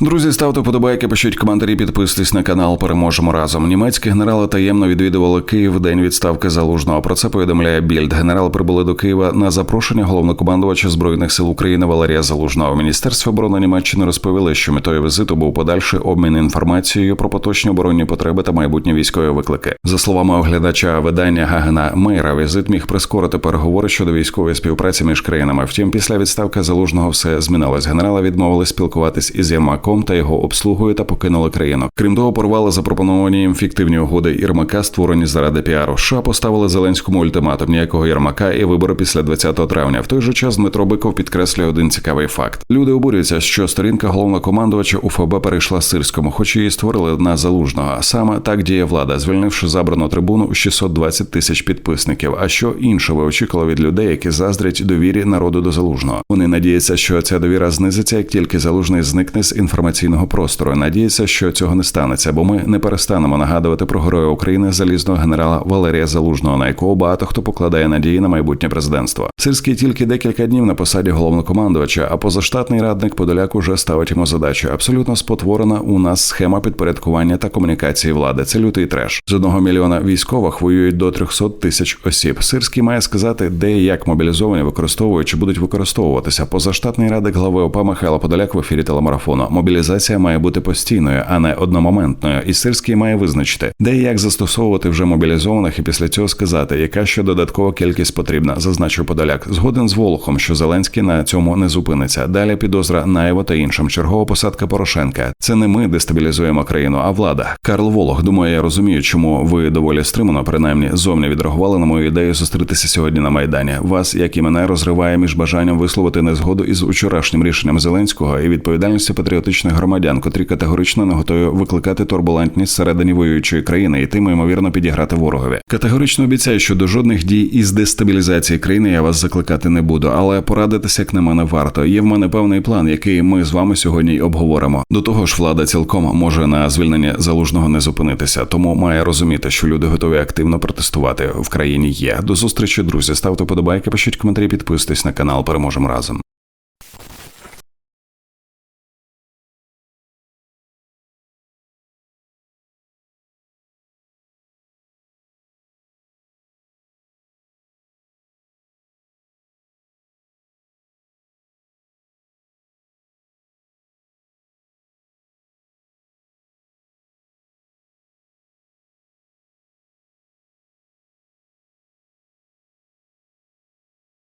Друзі, ставте вподобайки, пишіть коментарі, підписуйтесь на канал. Переможемо разом. Німецькі генерали таємно відвідували Київ день відставки залужного. Про це повідомляє Більд. Генерали прибули до Києва на запрошення головнокомандувача збройних сил України Валерія Залужного. В Міністерстві оборони Німеччини розповіли, що метою візиту був подальший обмін інформацією про поточні оборонні потреби та майбутні військові виклики. За словами оглядача видання Гагена Мейра, візит міг прискорити переговори щодо військової співпраці між країнами. Втім, після відставки залужного все змінилось. Генерали відмовили спілкуватись із Єрмаком та його обслугою та покинули країну. Крім того, порвали запропоновані їм фіктивні угоди Єрмака, створені заради піару. США поставили Зеленському ультиматум ніякого Єрмака і вибори після 20 травня. В той же час Дмитро Биков підкреслює один цікавий факт. Люди обурюються, що сторінка головнокомандувача УФБ перейшла сирському, хоч її створили на залужного. Саме так діє влада, звільнивши забрану трибуну у 620 тисяч підписників. А що інше ви очікували від людей, які заздрять довірі народу до залужного? Вони надіються, що ця довіра знизиться, як тільки залужний зникне з інформаційного простору. Надіються, що цього не станеться, бо ми не перестанемо нагадувати про героя України залізного генерала Валерія Залужного, на якого багато хто покладає надії на майбутнє президентство. Сирський тільки декілька днів на посаді головнокомандувача, а позаштатний радник Подоляк уже ставить йому задачу. Абсолютно спотворена у нас схема підпорядкування та комунікації влади. Це лютий треш. З одного мільйона військових воюють до 300 тисяч осіб. Сирський має сказати, де і як мобілізовані використовують чи будуть використовуватися. Позаштатний радник глави ОПА Михайло Подоляк в ефірі телемарафону. Мобілізація має бути постійною, а не одномоментною. І Сирський має визначити, де і як застосовувати вже мобілізованих, і після цього сказати, яка ще додаткова кількість потрібна, зазначив Подоляк. Згоден з Волохом, що Зеленський на цьому не зупиниться. Далі підозра Наєва та іншим. Чергова посадка Порошенка. Це не ми дестабілізуємо країну, а влада. Карл Волох. Думаю, я розумію, чому ви доволі стримано, принаймні зовні відреагували на мою ідею зустрітися сьогодні на майдані. Вас, як і мене, розриває між бажанням висловити незгоду із вчорашнім рішенням Зеленського і відповідальністю патріотичних громадян, котрі категорично не готові викликати турбулентність всередині воюючої країни і тим ймовірно підіграти ворогові. Категорично обіцяю, що до жодних дій із дестабілізації країни я вас закликати не буду, але порадитися як на мене варто. Є в мене певний план, який ми з вами сьогодні й обговоримо. До того ж, влада цілком може на звільнення залужного не зупинитися, тому має розуміти, що люди готові активно протестувати в країні. Є до зустрічі, друзі. Ставте подобайки, пишіть коментарі, підписуйтесь на канал. Переможемо разом.